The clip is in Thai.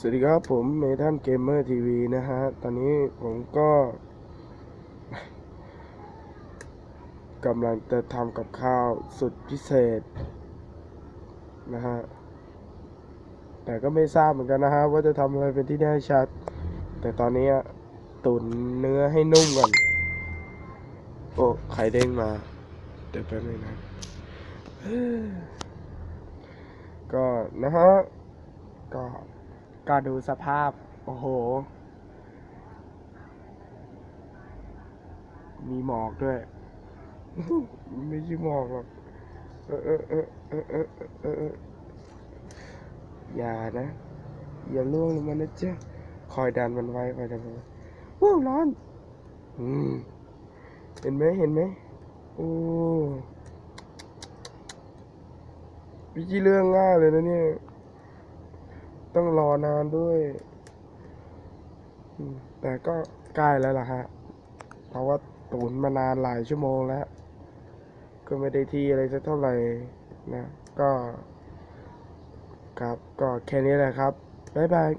สวัสดีครับผมเมทันเกมเมอร์ทีวีนะฮะ ตอนนี้ผมก็กำลังจะทำกับข้าวสุดพิเศษนะฮะ แต่ก็ไม่ทราบเหมือนกันนะฮะ ว่าจะทำอะไรเป็นที่แน่ชัด แต่ตอนนี้ตุ๋นเนื้อให้นุ่มก่อน โอ้ไข่เด้งมา เดี๋ยวแป๊บนึงนะ ก็นะฮะ ก็ ก็ดูสภาพ โอ้โห มีหมอกด้วย ไม่ใช่หมอกหรอกเออเออเออเออเออเอออย่านะ อย่าล่วงลงมานะจ๊ะคอยดันมันไว้คอยดันมันไว้ว้าวร้อน อืม เห็นไหมเห็นไหมโอ้วิธีเรื่องง่ายเลยนะเนี่ย ต้องรอนานด้วยแต่ก็ใกล้แล้วล่ะฮะ เพราะว่าตุนมานานหลายชั่วโมงแล้ว ก็ไม่ได้ที่อะไรสักเท่าไหร่นะ ก็ ครับ ก็แค่นี้แหละครับ บ๊ายบาย